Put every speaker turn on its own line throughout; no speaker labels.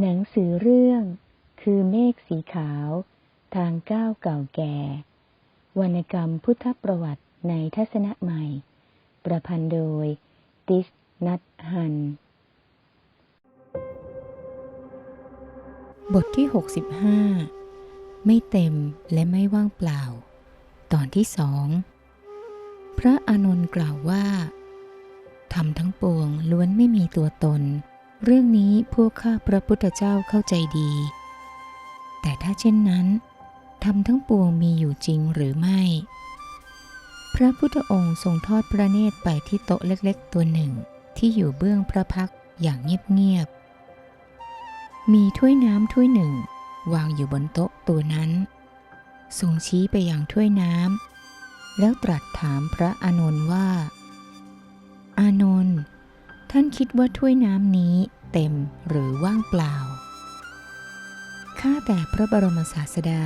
หนังสือเรื่อง คือเมฆสีขาว ทางก้าวเก่าแก่ วรรณกรรมพุทธประวัติในทัศนะใหม่ ประพันธ์โดย ติสนัทฮัน
บทที่ 65 ไม่เต็มและไม่ว่างเปล่า ตอนที่สอง พระอานนท์กล่าวว่าทำทั้งปวงล้วนไม่มีตัวตน เรื่องนี้พวกข้าพระพุทธเจ้าเข้าใจดี แต่ถ้าเช่นนั้นทำทั้งปวงมีอยู่จริงหรือไม่ พระพุทธองค์ทรงทอดพระเนตรไปที่โต๊ะเล็กๆ ตัวหนึ่งที่อยู่เบื้องพระพักอย่างเงียบๆ มีถ้วยน้ำถ้วยหนึ่ง วางอยู่บนโต๊ะตัวนั้น ทรงชี้ไปยังถ้วยน้ำแล้วตรัสถามพระอานนท์ว่า อานนท์ท่านคิดว่าถ้วยน้ำนี้ เต็มหรือว่างเปล่า ข้าแต่พระบรมศาสดา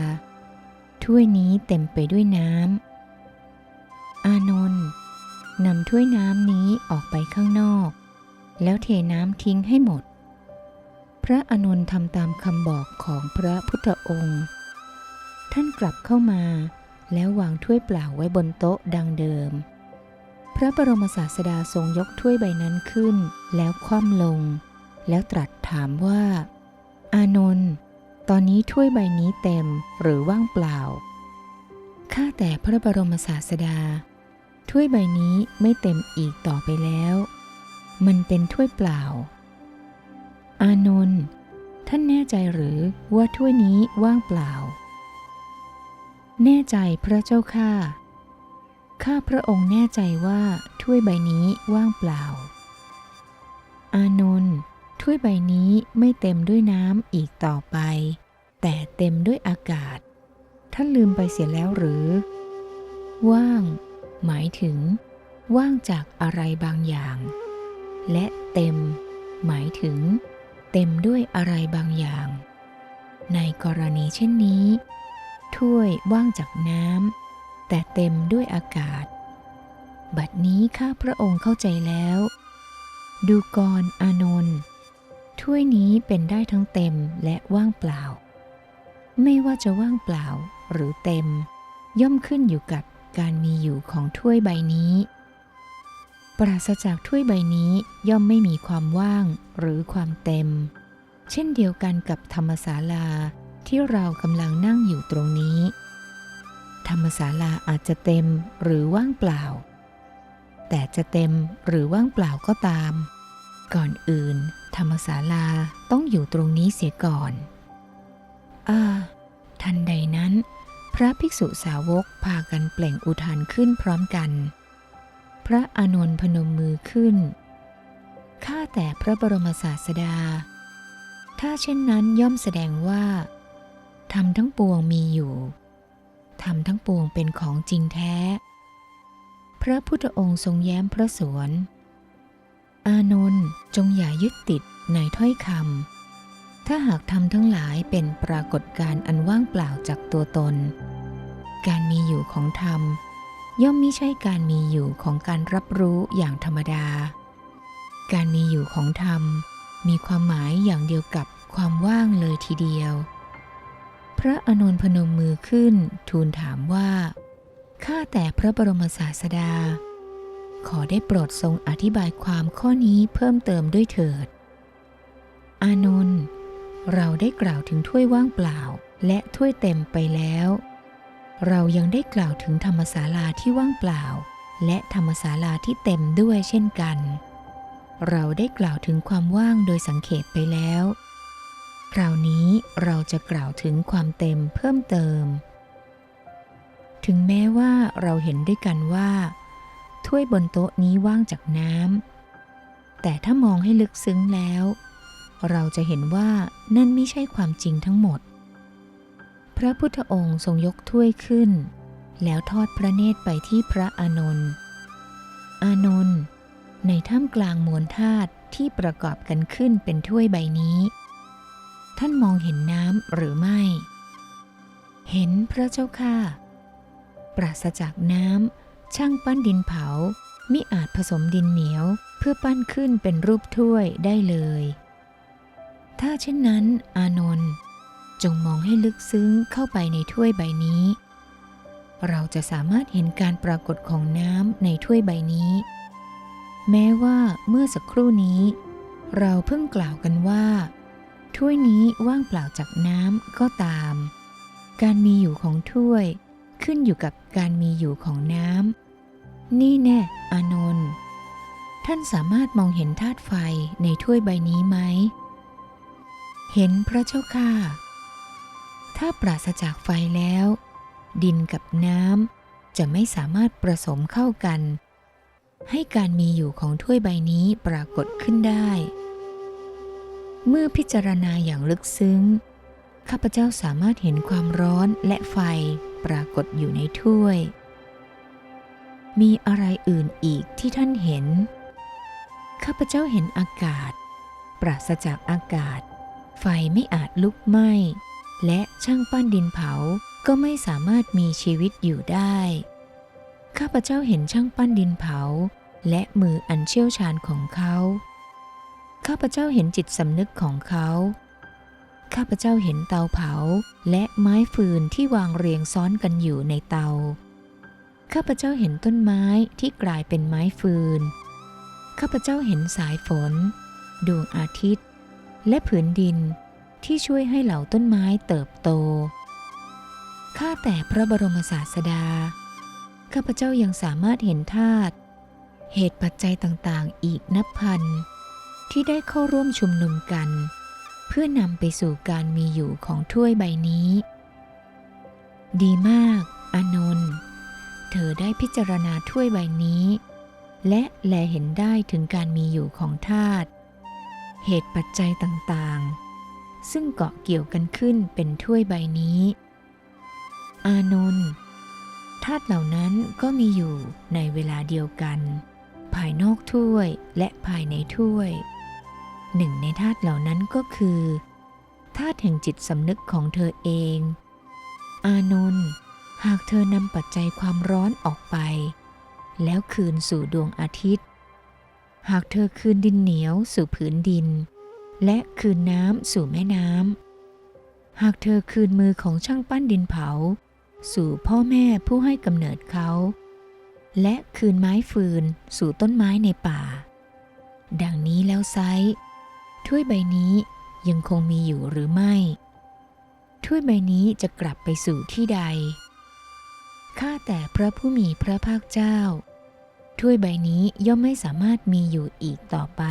ถ้วยนี้เต็มไปด้วยน้ำ อานนท์นำถ้วยน้ำนี้ออกไปข้างนอก แล้วเทน้ำทิ้งให้หมด พระอานนท์ทำตามคำบอกของพระพุทธองค์ ท่านกลับเข้ามาแล้ววางถ้วยเปล่าไว้บนโต๊ะดังเดิม พระบรมศาสดาทรงยกถ้วยใบนั้นขึ้นแล้วคว่ำลง แล้วตรัสถามว่า อานนท์ตอนนี้ถ้วยใบนี้เต็มหรือว่างเปล่า ข้าแต่พระบรมศาสดา ถ้วยใบนี้ไม่เต็มอีกต่อไปแล้ว มันเป็นถ้วยเปล่า อานนท์ท่านแน่ใจหรือว่าถ้วยนี้ว่างเปล่า แน่ใจพระเจ้าข้าข้าพระองค์แน่ใจว่าถ้วยใบนี้ว่างเปล่า อานนท์ ถ้วยใบนี้ไม่เต็มด้วยน้ำอีกต่อไป แต่เต็มด้วยอากาศ ท่านลืมไปเสียแล้วหรือ ว่าง หมายถึง ว่างจากอะไรบางอย่าง และเต็ม หมายถึง เต็มด้วยอะไรบางอย่าง ในกรณีเช่นนี้ ถ้วยว่างจากน้ำแต่เต็มด้วยอากาศ บัดนี้ข้าพระองค์เข้าใจแล้ว ดูกรอานนท์ ถ้วยนี้เป็นได้ทั้งเต็มและว่างเปล่า ไม่ว่าจะว่างเปล่าหรือเต็ม ย่อมขึ้นอยู่กับการมีอยู่ของถ้วยใบนี้ ปราศจากถ้วยใบนี้ย่อมไม่มีความว่างหรือความเต็ม เช่นเดียวกันกับธรรมศาลาที่เรากำลังนั่งอยู่ตรงนี้ ธรรมศาลาอาจจะเต็มหรือว่างเปล่า แต่จะเต็มหรือว่างเปล่าก็ตาม ก่อนอื่น ธรรมศาลาต้องอยู่ตรงนี้เสียก่อนอ่าทันใดนั้น พระภิกษุสาวกพากันเปล่งอุทานขึ้นพร้อมกัน พระอานนท์พนมมือขึ้น ข้าแต่พระบรมศาสดา ถ้าเช่นนั้นย่อมแสดงว่าธรรมทั้งปวงมีอยู่ธรรมทั้งปวงเป็นของจริงแท้ พระพุทธองค์ทรงแย้มพระสวน อานนท์จงอย่ายึดติดในถ้อยคำ ถ้าหากทำทั้งหลายเป็นปรากฏการณ์อันว่างเปล่าจากตัวตน การมีอยู่ของธรรม ย่อมมิใช่การมีอยู่ของการรับรู้อย่างธรรมดา การมีอยู่ของธรรม มีความหมายอย่างเดียวกับความว่างเลยทีเดียว พระอานนพนมมือขึ้นทูลถามว่า ข้าแต่พระบรมศาสดา ขอได้โปรดทรงอธิบายความข้อนี้เพิ่มเติมด้วยเถิด อานนท์เราได้กล่าวถึงถ้วยว่างเปล่า และถ้วยเต็มไปแล้ว เรายังได้กล่าวถึงธรรมศาลาที่ว่างเปล่า และธรรมศาลาที่เต็มด้วยเช่นกัน เราได้กล่าวถึงความว่างโดยสังเขปไปแล้ว คราวนี้เราจะกล่าวถึงความเต็มเพิ่มเติม ถึงแม้ว่าเราเห็นด้วยกันว่า ถ้วยบนโต๊ะนี้ว่างจากน้ำแต่ถ้ามองให้ลึกซึ้งแล้ว เราจะเห็นว่านั่นไม่ใช่ความจริงทั้งหมด พระพุทธองค์ทรงยกถ้วยขึ้น แล้วทอดพระเนตรไปที่พระอานนท์อานนท์ในท่ามกลางมวลธาตุที่ประกอบกันขึ้นเป็นถ้วยใบนี้ ท่านมองเห็นน้ำหรือไม่ เห็นพระเจ้าค่ะ ปราศจากน้ำ ช่างปั้นดินเผา มิอาจผสมดินเหนียว เพื่อปั้นขึ้นเป็นรูปถ้วยได้เลย ถ้าเช่นนั้น อานนท์จงมองให้ลึกซึ้งเข้าไปในถ้วยใบนี้ เราจะสามารถเห็นการปรากฏของน้ำในถ้วยใบนี้ แม้ว่าเมื่อสักครู่นี้ เราเพิ่งกล่าวกันว่า ถ้วยนี้ว่างเปล่าจากน้ำก็ตาม การมีอยู่ของถ้วย ขึ้นอยู่กับการมีอยู่ของน้ำนี่แน่อานนท์ท่านสามารถมองเห็นธาตุไฟในถ้วยใบนี้ไหม เห็นพระเจ้าค่ะ ถ้าปราศจากไฟแล้ว ดินกับน้ำจะไม่สามารถผสมเข้ากัน ให้การมีอยู่ของถ้วยใบนี้ปรากฏขึ้นได้ เมื่อพิจารณาอย่างลึกซึ้ง ข้าพเจ้าสามารถเห็นความร้อนและไฟ ปรากฏอยู่ในถ้วย มีอะไรอื่นอีกที่ท่านเห็น ข้าพเจ้าเห็นอากาศ ปราศจากอากาศ ไฟไม่อาจลุกไหม้ และช่างปั้นดินเผาก็ไม่สามารถมีชีวิตอยู่ได้ ข้าพเจ้าเห็นช่างปั้นดินเผา และมืออันเชี่ยวชาญของเขา ข้าพเจ้าเห็นจิตสำนึกของเขา ข้าพเจ้าเห็นเตาเผา และไม้ฟืนที่วางเรียงซ้อนกันอยู่ในเตา ข้าพเจ้าเห็นต้นไม้ที่กลายเป็นไม้ฟืน ข้าพเจ้าเห็นสายฝน ดวงอาทิตย์ และผืนดินที่ช่วยให้เหล่าต้นไม้เติบโต ข้าแต่พระบรมศาสดา ข้าพเจ้ายังสามารถเห็นธาตุ เหตุปัจจัยต่างๆ อีกนับพัน ที่ได้เข้าร่วมชุมนุมกันเพื่อนำไปสู่การมีอยู่ของถ้วยใบนี้ ดีมากอานนท์เธอได้พิจารณาถ้วยใบนี้ และแลเห็นได้ถึงการมีอยู่ของธาตุเหตุปัจจัยต่างๆ ซึ่งเกาะเกี่ยวกันขึ้นเป็นถ้วยใบนี้ อานนท์ธาตุเหล่านั้นก็มีอยู่ในเวลาเดียวกัน ภายนอกถ้วยและภายในถ้วย หนึ่งในธาตุเหล่านั้นก็คือธาตุแห่งจิตสำนึกของเธอเอง อานนท์หากเธอนำปัจจัยความร้อนออกไป แล้วคืนสู่ดวงอาทิตย์ หากเธอคืนดินเหนียวสู่ผืนดิน และคืนน้ำสู่แม่น้ำหากเธอคืนมือของช่างปั้นดินเผา สู่พ่อแม่ผู้ให้กำเนิดเขา และคืนไม้ฟืนสู่ต้นไม้ในป่า ดังนี้แล้วไซ ถ้วยใบนี้ยังคงมีอยู่หรือไม่ ถ้วยใบนี้จะกลับไปสู่ที่ใด ข้าแต่พระผู้มีพระภาคเจ้า ถ้วยใบนี้ย่อมไม่สามารถมีอยู่อีกต่อไป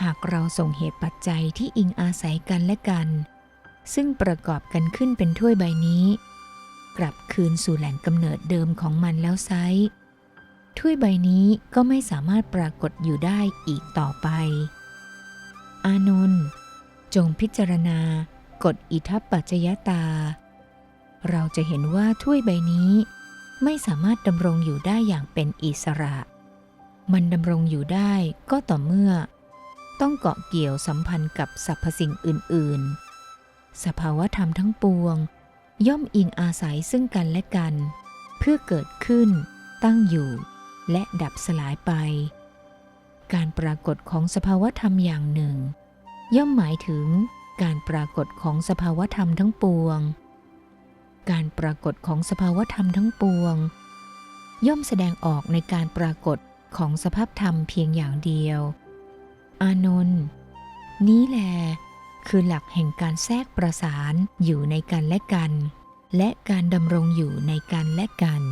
หากเราส่งเหตุปัจจัยที่อิงอาศัยกันและกัน ซึ่งประกอบกันขึ้นเป็นถ้วยใบนี้ กลับคืนสู่แหล่งกำเนิดเดิมของมันแล้วไซถ้วยใบนี้ก็ไม่สามารถปรากฏอยู่ได้อีกต่อไป อานนท์จงพิจารณากฎอิทัปปัจจยตา เราจะเห็นว่าถ้วยใบนี้ไม่สามารถดำรงอยู่ได้อย่างเป็นอิสระ มันดำรงอยู่ได้ก็ต่อเมื่อ ต้องเกาะเกี่ยวสัมพันธ์กับสรรพสิ่งอื่น ๆ สภาวธรรมทั้งปวง ย่อมอิงอาศัยซึ่งกันและกัน เพื่อเกิดขึ้น ตั้งอยู่ และดับสลายไป การปรากฏของสภาวธรรมอย่างหนึ่ง ย่อมหมายถึงการปรากฏของสภาวธรรมทั้งปวง การปรากฏของสภาวธรรมทั้งปวง ย่อมแสดงออกในการปรากฏของสภาพธรรมเพียงอย่างเดียว อานนท์นี้แหลคือหลักแห่งการแทรกประสานอยู่ในกันและกัน และการดำรงอยู่ในกันและกัน